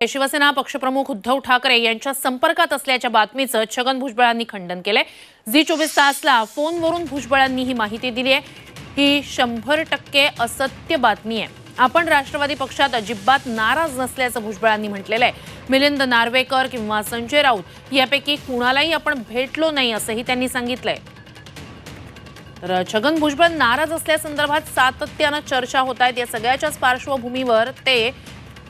शिवसेना पक्षप्रमुख उद्धव ठाकरे यांच्या संपर्कात असल्याच्या बातमीचं छगन भुजबळांनी खंडन केलंय. झी चोवीस तासला फोनवरून भुजबळांनी ही माहिती दिली आहे. ही शंभर टक्के असत्य बातमी आहे. आपण राष्ट्रवादी पक्षात अजिबात नाराज नसल्याचं भुजबळांनी म्हटलेलं आहे. मिलिंद नार्वेकर किंवा संजय राऊत यापैकी कुणालाही आपण भेटलो नाही असंही त्यांनी सांगितलंय. तर छगन भुजबळ नाराज असल्यासंदर्भात सातत्यानं चर्चा होत आहेत. या सगळ्याच्याच पार्श्वभूमीवर ते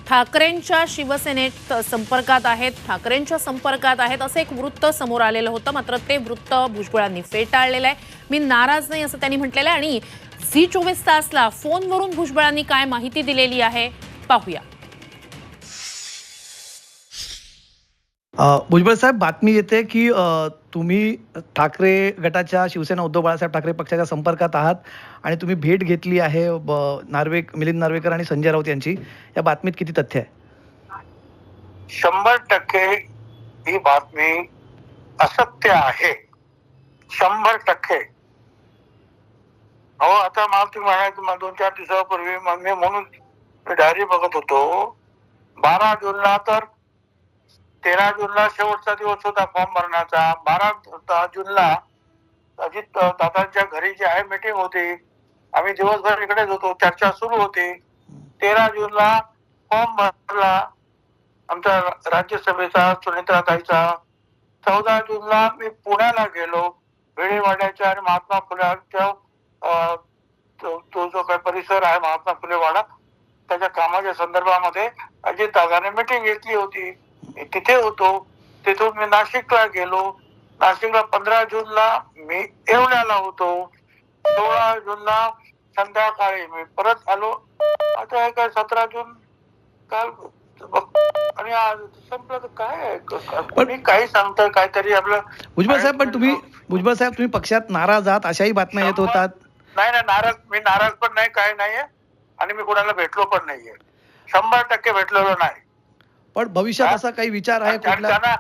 ठाकरेंच्या शिवसेनेत संपर्कात आहेत ठाकरेंच्या संपर्कात आहेत असं एक वृत्त समोर आलेलं होतं. मात्र ते वृत्त भुजबळांनी फेटाळलेलं आहे. मी नाराज नाही असं त्यांनी म्हटलेलं आहे. आणि झी चोवीस तासला फोनवरून भुजबळांनी काय माहिती दिलेली आहे? पाहूया. भुजबळ साहेब बातमी येते की तुम्ही ठाकरे गटाच्या शिवसेना उद्धव बाळासाहेब ठाकरे पक्षाच्या संपर्कात आहात आणि तुम्ही भेट घेतली आहे नार्वे मिलिंद नार्वेकर आणि संजय राऊत यांची. या बातमीत किती तथ्य आहे? शंभर टक्के ही बातमी असत्य आहे. शंभर टक्के. हो आता मला तुम्ही म्हणायचं मला दोन चार दिवसापूर्वी मग मी म्हणून डायरी बघत होतो. बारा जूनला तर तेरा जूनला शेवटचा दिवस होता फॉर्म भरण्याचा. बारा जूनला अजित दादांच्या घरी जी आहे मीटिंग होती आम्ही दिवसभर इकडेच होतो. चर्चा सुरू होती. तेरा जूनला फॉर्म भरला आमच्या राज्यसभेचा सुनेत्राताईचा चौदा जूनला मी पुण्याला गेलो. भिडेवाड्याच्या आणि महात्मा फुलेच्या तो जो काही परिसर आहे महात्मा फुलेवाडा त्याच्या कामाच्या संदर्भामध्ये अजित दादाने मिटिंग घेतली होती. तिथे होतो. तिथून मी नाशिकला गेलो. नाशिकला पंधरा जूनला मी येवल्याला होतो. सोळा जूनला संध्याकाळी मी परत आलो. आता हे काय सतरा जून? काल आणि आज संपलं तर काय कोणी काही सांगतं काहीतरी आपलं भुजबळ साहेब पण तुम्ही भुजबळ साहेब तुम्ही पक्षात नाराज आहात अशाही बातम्या येत होतात. नाही नाही नाराज मी नाराज पण नाही काय नाहीये. आणि मी कोणाला भेटलो पण नाहीये. शंभर टक्के भेटलेलो नाही. पण भविष्यात? असा काही विचार आहे कुठला? त्यांना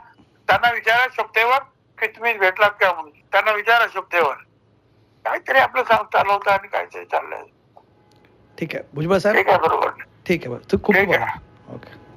त्यांना विचारा शुभतेवर की तुम्ही भेटलात का म्हणून. त्यांना विचारा शुभतेवर. काहीतरी आपलं सांग चालवतं आणि काहीतरी चाललंय. ठीक आहे. भुजबळ साहेब? ठीक आहे बरोबर. ठीक आहे. खूप. ओके.